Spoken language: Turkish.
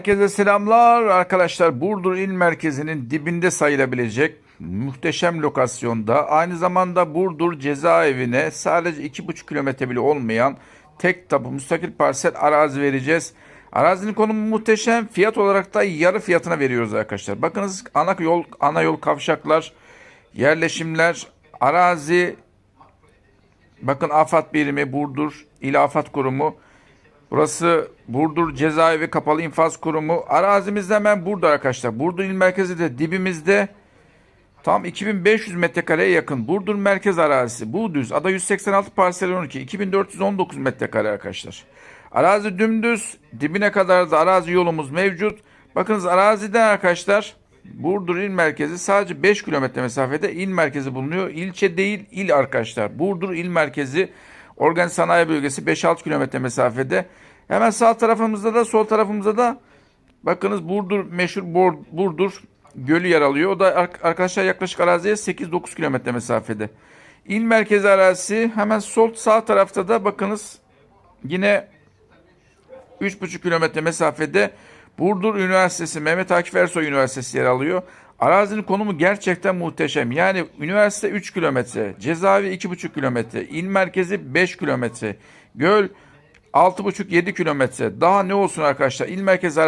Herkese selamlar arkadaşlar. Burdur il merkezinin dibinde sayılabilecek muhteşem lokasyonda aynı zamanda Burdur cezaevine sadece 2,5 kilometre bile olmayan tek tapu müstakil parsel arazi vereceğiz. Arazinin konumu muhteşem. Fiyat olarak da yarı fiyatına veriyoruz arkadaşlar. Bakınız ana yol ana yol kavşaklar, yerleşimler, arazi Bakın AFAD birimi Burdur İl Afat Kurumu. Burası Burdur Cezaevi Kapalı İnfaz Kurumu. Arazimiz de hemen burada arkadaşlar. Burdur il merkezi de dibimizde. Tam 2500 metrekareye yakın Burdur merkez arazisi. Bu düz. Ada 186 parsel 12. 2419 metrekare arkadaşlar. Arazi dümdüz. Dibine kadar da arazi yolumuz mevcut. Bakınız araziden arkadaşlar Burdur il merkezi sadece 5 kilometre mesafede il merkezi bulunuyor. İlçe değil il arkadaşlar. Burdur il merkezi Organ Sanayi Bölgesi 5-6 kilometre mesafede. Hemen sağ tarafımızda da sol tarafımızda da bakınız Burdur meşhur Burdur Gölü yer alıyor. O da ar- arkadaşlar yaklaşık araziye 8-9 kilometre mesafede. İl merkezi arazisi hemen sol sağ tarafta da bakınız yine 3,5 kilometre mesafede Burdur Üniversitesi, Mehmet Akif Ersoy Üniversitesi yer alıyor. Arazinin konumu gerçekten muhteşem. Yani üniversite 3 kilometre, cezaevi 2,5 kilometre, il merkezi 5 kilometre, göl 6,5-7 kilometre. Daha ne olsun arkadaşlar? İl merkezi